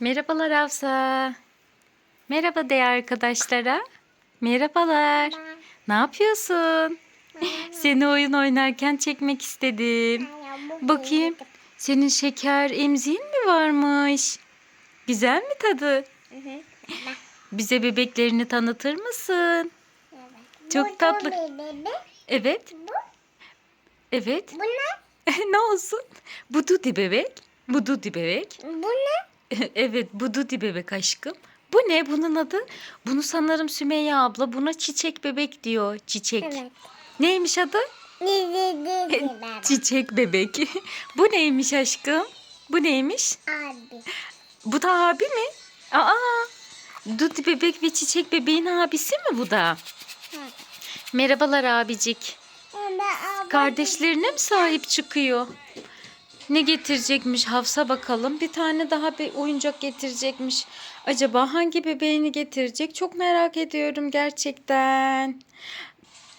Merhabalar Hafsa. Merhaba de arkadaşlara. Merhabalar. Ne yapıyorsun? Seni oyun oynarken çekmek istedim. Bakayım. Senin şeker emziğin mi varmış? Güzel mi tadı? Bize bebeklerini tanıtır mısın? Çok tatlı. Evet. Evet. Bu ne? ne olsun? Bu Dudi bebek. Bu Dudi bebek. Bu ne? evet bu Dudi bebek aşkım. Bu ne bunun adı? Bunu sanırım Sümeyye abla buna çiçek bebek diyor. Çiçek. Evet. Neymiş adı? Çiçek bebek. bu neymiş aşkım? Bu neymiş? Abi. Bu da abi mi? Aa! Dudi bebek ve çiçek bebeğin abisi mi bu da? Merhabalar abicik. Kardeşlerine mi sahip çıkıyor? Ne getirecekmiş Hafsa bakalım. Bir tane daha bir oyuncak getirecekmiş. Acaba hangi bebeğini getirecek? Çok merak ediyorum gerçekten.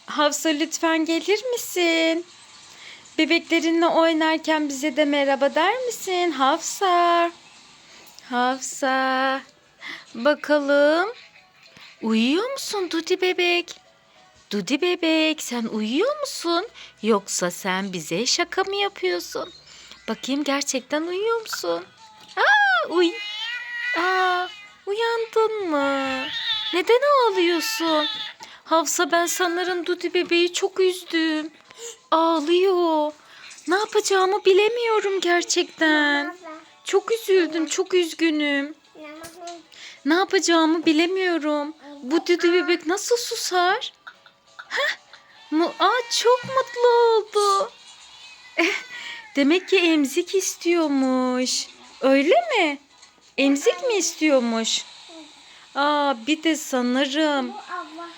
Hafsa lütfen gelir misin? Bebeklerinle oynarken bize de merhaba der misin? Hafsa. Hafsa. Bakalım. Uyuyor musun Dudi bebek? Dudi bebek sen uyuyor musun? Yoksa sen bize şaka mı yapıyorsun? Bakayım gerçekten uyuyor musun? Aa, uy. Aa, uyandın mı? Neden ağlıyorsun? Hafsa ben sanırım Dudi bebeği çok üzdüm. Ağlıyor. Ne yapacağımı bilemiyorum gerçekten. Çok üzüldüm, çok üzgünüm. Ne yapacağımı bilemiyorum. Bu Dudi bebek nasıl susar? Heh, Aa, çok mutlu oldu. Demek ki emzik istiyormuş. Öyle mi? Emzik mi istiyormuş? Aa, bir de sanırım,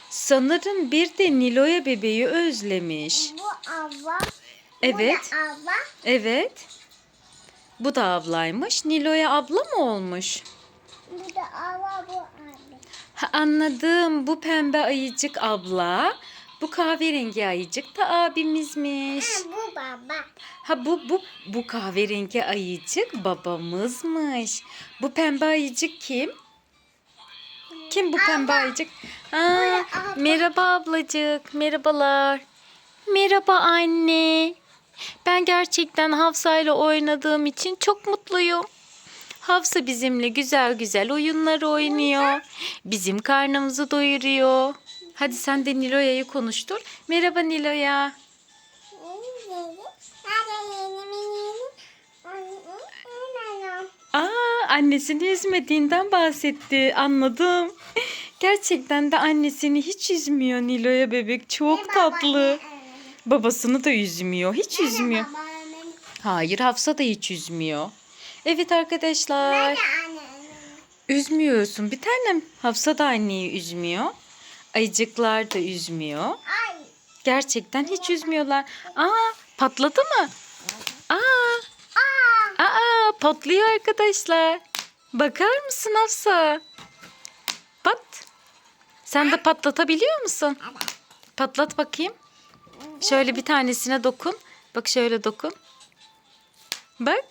sanırım bir de Nilo'ya bebeği özlemiş. Bu abla. Evet, Bu da abla. evet. Bu da ablaymış. Nilo'ya abla mı olmuş? Bu da abla bu abi. Ha, anladım. Bu pembe ayıcık abla. Bu kahverengi ayıcık da abimizmiş. Ha, bu baba. Ha bu bu bu kahverengi ayıcık babamızmış. Bu pembe ayıcık kim? Kim bu pembe ayıcık? Aa, abla. merhaba ablacık. Merhabalar. Merhaba anne. Ben gerçekten Hafsa ile oynadığım için çok mutluyum. Hafsa bizimle güzel güzel oyunlar oynuyor. Bizim karnımızı doyuruyor. Hadi sen de Niloya'yı konuştur. Merhaba Niloya. Aa, annesini üzmediğinden bahsetti. Anladım. Gerçekten de annesini hiç üzmüyor Nilo'ya bebek. Çok tatlı. Babasını da üzmüyor. Hiç üzmüyor. Hayır Hafsa da hiç üzmüyor. Evet arkadaşlar. Üzmüyorsun. Bir tanem Hafsa da anneyi üzmüyor. Ayıcıklar da üzmüyor. Gerçekten hiç üzmüyorlar. Aa patladı mı? Aa Aa patlıyor arkadaşlar. Bakar mısın Hafsa? Pat. Sen de patlatabiliyor musun? Patlat bakayım. Şöyle bir tanesine dokun. Bak şöyle dokun. Bak.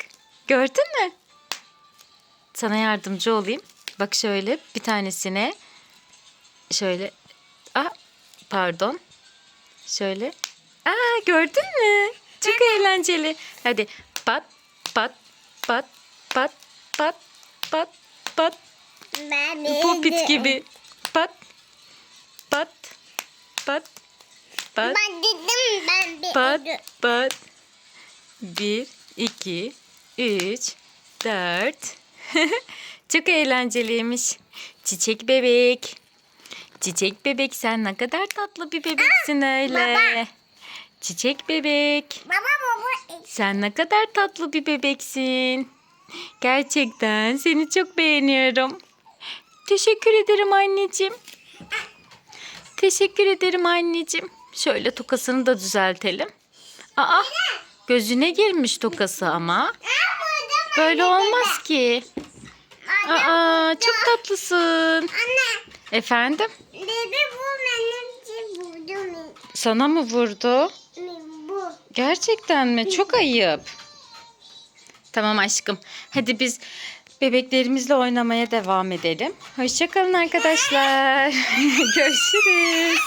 Gördün mü? Sana yardımcı olayım. Bak şöyle bir tanesine şöyle ah pardon. Şöyle. Aa gördün mü? Çok eğlenceli. Hadi pat pat pat pat pat pat pat popit gibi. Pat pat pat pat Ben dedim ben bir pat pat. Bir, iki, üç, dört. Çok eğlenceliymiş. Çiçek bebek. Çiçek bebek sen ne kadar tatlı bir bebeksin öyle. baba. Çiçek bebek. Baba baba. Sen ne kadar tatlı bir bebeksin. Gerçekten seni çok beğeniyorum. Teşekkür ederim anneciğim. Teşekkür ederim anneciğim. Şöyle tokasını da düzeltelim. Aa, gözüne girmiş tokası ama. Böyle olmaz ki. Aa, çok tatlısın. Anne. Efendim? Dede bu benim için vurdu mu? Sana mı vurdu? Bu. Gerçekten mi? Çok ayıp. Tamam aşkım. Hadi biz bebeklerimizle oynamaya devam edelim. Hoşçakalın arkadaşlar. Görüşürüz.